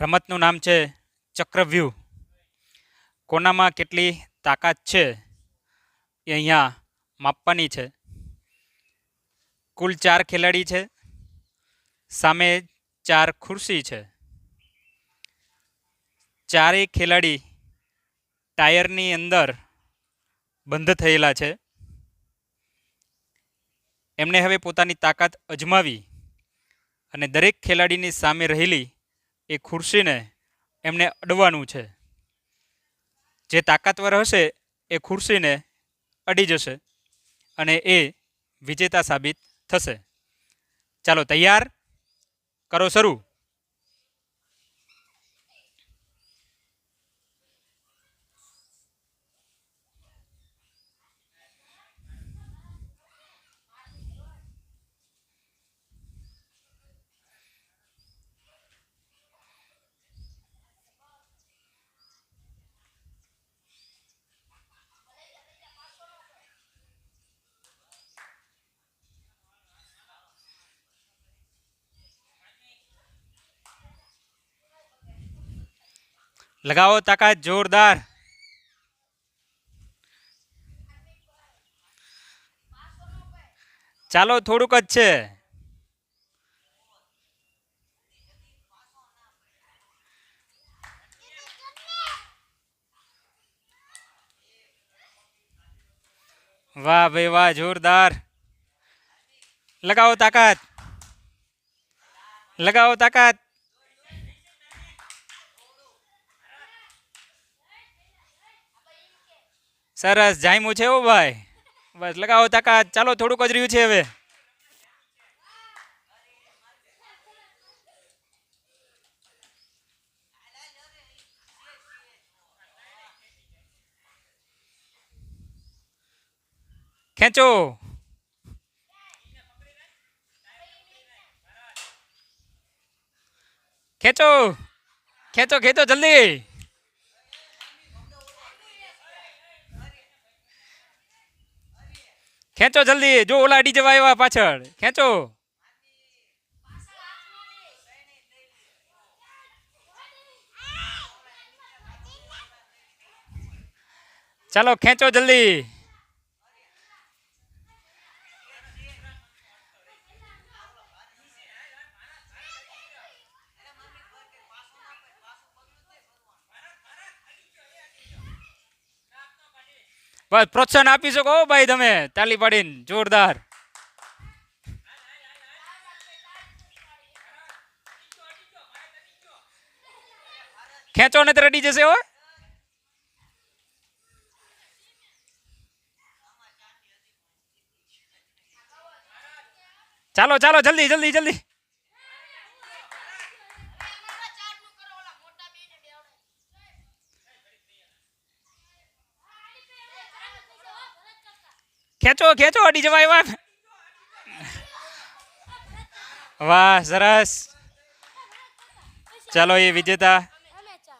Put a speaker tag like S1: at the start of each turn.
S1: રમતનું નામ છે ચક્રવ્યૂહ. કોનામાં કેટલી તાકાત છે એ અહીંયા માપવાની છે. કુલ ચાર ખેલાડી છે. સામે ચાર ખુરશી છે. ચારેય ખેલાડી ટાયરની અંદર બંધ થયેલા છે. એમણે હવે પોતાની તાકાત અજમાવી અને દરેક ખેલાડીની સામે રહેલી એ ખુરશીને એમને અડવાનું છે. જે તાકાતવર હશે એ ખુરશીને અડી જશે અને એ વિજેતા સાબિત થશે. ચાલો તૈયાર? કરો શરૂ. લગાવો તાકાત, જોરદાર. ચાલો, થોડુંક જ છે. વાહ ભાઈ, વાહ, જોરદાર. લગાવો તાકાત. લગાવો તાકાત. સરસ જામ્યું છે ઓ ભાઈ. બસ, લગાવો તાકા ચાલો, થોડુંક જ રહ્યું છે હવે. ખેંચો. ખેંચો. ખેંચો ખેંચો, જલ્દી. ખેંચો જલ્દી જો ઓલા અડી જવા આવ્યા પાછળ. ખેંચો. ચાલો ખેંચો જલ્દી. બસ પ્રોત્સાહન આપી શકો હો ભાઈ તમે. તાલી પાડીને, જોરદાર. ખેંચો ને તો રડી જશે હો. ચાલો ચાલો, જલ્દી જલ્દી જલ્દી. ખેંચો ખેંચો અડી જવા વાહ સરસ. ચાલો એ વિજેતા